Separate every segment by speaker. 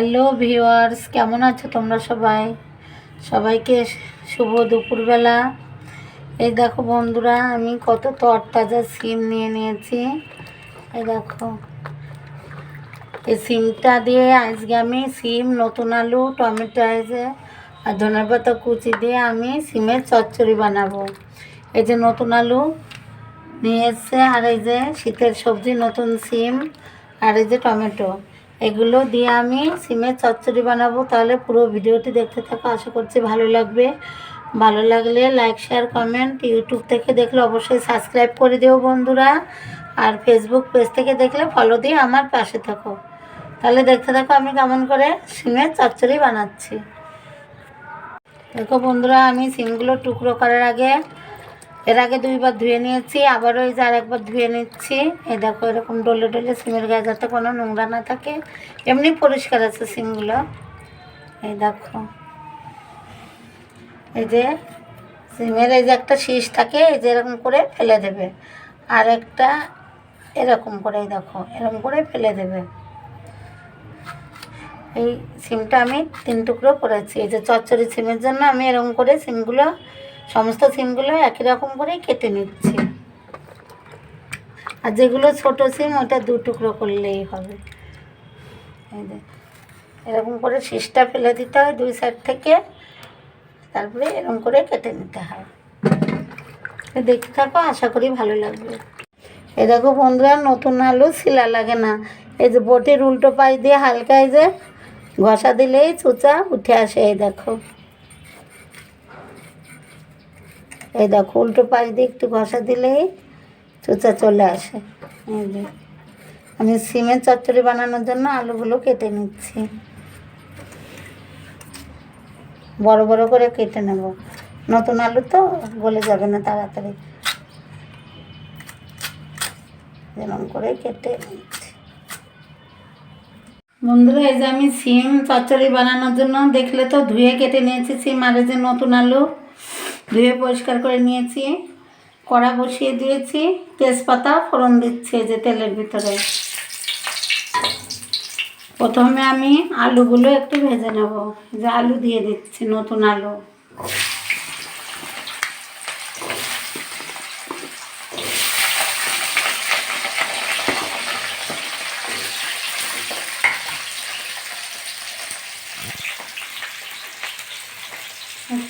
Speaker 1: Hello viewers কেমন আছো তোমরা সবাই? সবাইকে শুভ দুপুরবেলা। এই দেখো বন্ধুরা, আমি কত তরতাজা সিম নিয়ে নিয়েছি। এই দেখো। এই সিমটা দিয়ে আজকে আমি সিম, নতুন আলু, টমেটো আছে আর ধনে পাতা কুচি দিয়ে আমি সিমের চচ্চড়ি বানাবো। এই যে নতুন আলু নিয়ে এসছে, আর এই যে শীতের সবজি, নতুন সিম, আর এই যে টমেটো। এগুলো দিয়ে আমি সিমের চচ্চড়ি বানাবো। তাহলে পুরো ভিডিওটি দেখতে থাকো, আশা করছি ভালো লাগবে। ভালো লাগলে লাইক, শেয়ার, কমেন্ট ইউটিউব থেকে দেখলে অবশ্যই সাবস্ক্রাইব করে দিও বন্ধুরা। আর ফেসবুক পেজ থেকে দেখলে ফলো দিয়ে আমার পাশে থাকো। তাহলে দেখতে থাকো আমি কেমন করে সিমের চচ্চড়ি বানাচ্ছি। দেখো বন্ধুরা, আমি সিমগুলো টুকরো করার আগে এর আগে দুইবার ধুয়ে নিয়েছি আবারও এই যে আরেকবার ধুয়ে নিচ্ছি। এই দেখো এরকম ডলে ডলে সিমের গায়ে যাতে কোনো নোংরা না থাকে। এমনি পরিষ্কার আছে সিমগুলো। এই দেখো। এই যে সিমের এই যে একটা শীষ থাকে, এই যে এরকম করে ফেলে দেবে। আর একটা এরকম করে দেখো, এরকম করে ফেলে দেবে। এই সিমটা আমি তিন টুকরো করেছি। এই যে চচ্চড়ি সিমের জন্য আমি এরকম করে সিমগুলো সমস্ত সিমগুলো একই রকম করেই কেটে নিচ্ছি। আর যেগুলো ছোট সিম ওটা দু টুকরো করলেই হবে। এরকম করে শীষটা ফেলে দিতে হয় দুই সাইড থেকে। তারপরে এরকম করে কেটে নিতে হয়। দেখতে থাকো, আশা করি ভালো লাগবে। এই দেখো বন্ধুরা, নতুন আলু শিলা লাগে না। এই যে বটির উল্টো পাশ দিয়ে হালকা এই যে ঘষা দিলেই চুচা উঠে আসে, এই দেখো। এই দেখো, উল্টো পাশ দিয়ে একটু ঘষা দিলেই চুচা চলে আসে। এই যে, আমি সিমের চচ্চড়ি বানানোর জন্য আলুগুলো কেটে নিচ্ছি। বড় বড় করে কেটে নেব। নতুন আলু তো গলে যাবে না তাড়াতাড়ি। এরকম করে কেটে বন্ধুরা, এই যে আমি সিম চচ্চড়ি বানানোর জন্য দেখলে তো ধুয়ে কেটে নিয়েছি সিম, আর যে নতুন আলু। ধুয়ে পরিষ্কার করে নিয়েছি, কড়া বসিয়ে দিয়েছি, তেজপাতা ফোড়ন দিচ্ছে যে তেলের ভিতরে। প্রথমে আমি আলুগুলো একটু ভেজে নেব, যে আলু দিয়ে দিচ্ছি, নতুন আলু।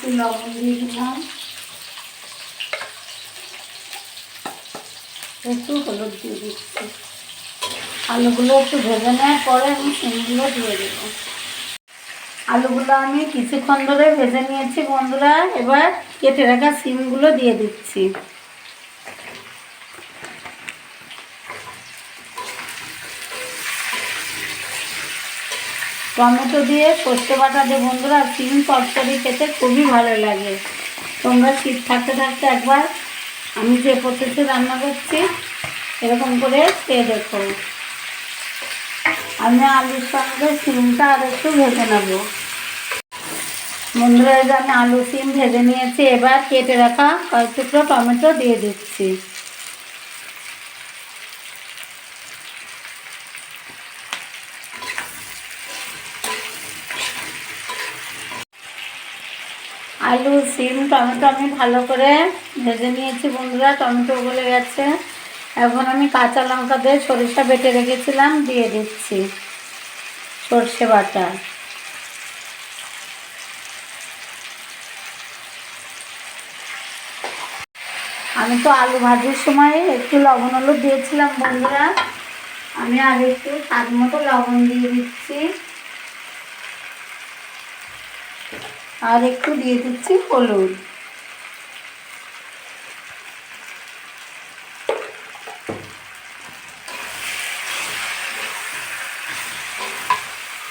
Speaker 1: একটু লবণ দিয়ে দিলাম। একটু হলুদ দিয়ে দিচ্ছি। আলুগুলো একটু ভেজে নেওয়ার পরে আমি সিমগুলো দিয়ে দেবো। আলুগুলো আমি কিছুক্ষণ ধরে ভেজে নিয়েছি বন্ধুরা। এবার কেটে রাখা সিমগুলো দিয়ে দিচ্ছি। টমেটো দিয়ে সর্ষে বাটা দিয়ে বন্ধুরা সিম চচ্চড়ি খেতে খুবই ভালো লাগে। তোমরা শীত থাকতে থাকতে একবার আমি যে প্রসেসে রান্না করছি, এরকম করে খেয়ে দেখো। আমি আলুর সঙ্গে সিমটা আর একটু ভেজে নেব। বন্ধুরা আমি আলু সিম ভেজে নিয়েছি। এবার কেটে রাখা কয়েক টুকরো টমেটো দিয়ে দিচ্ছি। আলু, সিম, টমেটো আমি ভালো করে ভেজে নিয়েছি বন্ধুরা। টমেটো গলে গেছে। এখন আমি কাঁচা লঙ্কা দিয়ে সরিষা বেটে রেখেছিলাম, দিয়ে দিচ্ছি সর্ষে বাটা। আমি তো আলু ভাজির সময় একটু লবণ হলুদ দিয়েছিলাম বন্ধুরা। আমি আর একটু স্বাদ মতো লবণ দিয়ে দিচ্ছি। আর একটু দিয়ে দিচ্ছি হলুদ।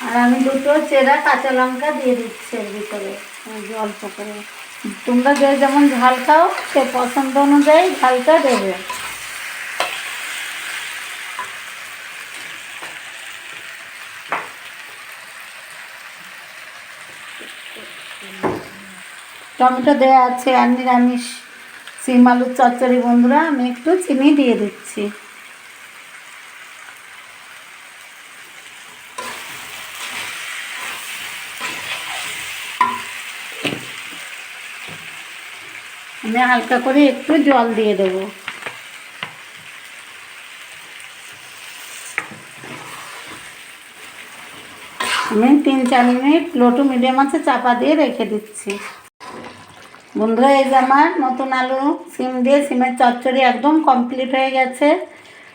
Speaker 1: আর আমি দুটো চেরা কাঁচা লঙ্কা দিয়ে দিচ্ছি এর ভিতরে অল্প করে। তোমরা যে যেমন ঝাল খাও, সে পছন্দ অনুযায়ী ঝালটা দেবে। টমেটো দেওয়া আছে, আর নিরামিষ সিম আলুর চচ্চড়ি বন্ধুরা, আমি একটু চিনি দিয়ে দিচ্ছি। আমি হালকা করে একটু জল দিয়ে দেব। আমি তিন চার মিনিট, লোটু মিডিয়াম আছে, চাপা দিয়ে রেখে দিচ্ছি। বন্ধুরা, এই যে আমার নতুন আলু সিম দিয়ে সিমের চচ্চড়ি একদম কমপ্লিট হয়ে গেছে।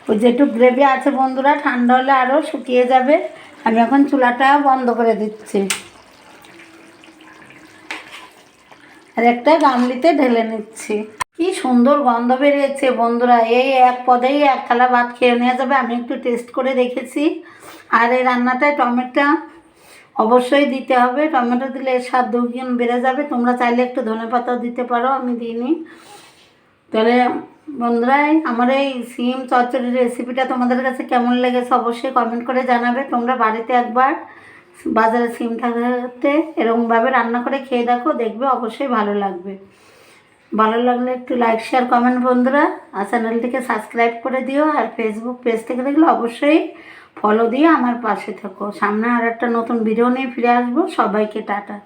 Speaker 1: ওই যেটুকু গ্রেভি আছে বন্ধুরা, ঠান্ডা হলে আরও শুকিয়ে যাবে। আমি এখন চুলাটা বন্ধ করে দিচ্ছি। আর একটা গামলিতে ঢেলে নিচ্ছি। কি সুন্দর গন্ধ বেরিয়েছে বন্ধুরা, এই এক পদেই এক থালা ভাত খেয়ে নেওয়া যাবে। আমি একটু টেস্ট করে দেখেছি। আর এই রান্নাটায় টমেটো অবশ্যই দিতে হবে। টমেটো দিলে এর স্বাদ দুগুণ বেড়ে যাবে। তোমরা চাইলে একটু ধনে পাতাও দিতে পারো, আমি দিইনি। তাহলে বন্ধুরা, আমার এই সিম চচ্চড়ির রেসিপিটা তোমাদের কাছে কেমন লেগেছে অবশ্যই কমেন্ট করে জানাবে। তোমরা বাড়িতে একবার বাজারে সিম থাকতে এরকমভাবে রান্না করে খেয়ে দেখো, দেখবে অবশ্যই ভালো লাগবে। ভালো লাগলে একটু লাইক শেয়ার কমেন্ট বন্ধুরা, আর চ্যানেলটিকে সাবস্ক্রাইব করে দিও। আর ফেসবুক পেজ থেকে দেখলে অবশ্যই ফলো দিয়ে আমার পাশে থাকো। সামনে আর একটা নতুন ভিডিও নিয়ে ফিরে আসব। সবাইকে টাটা।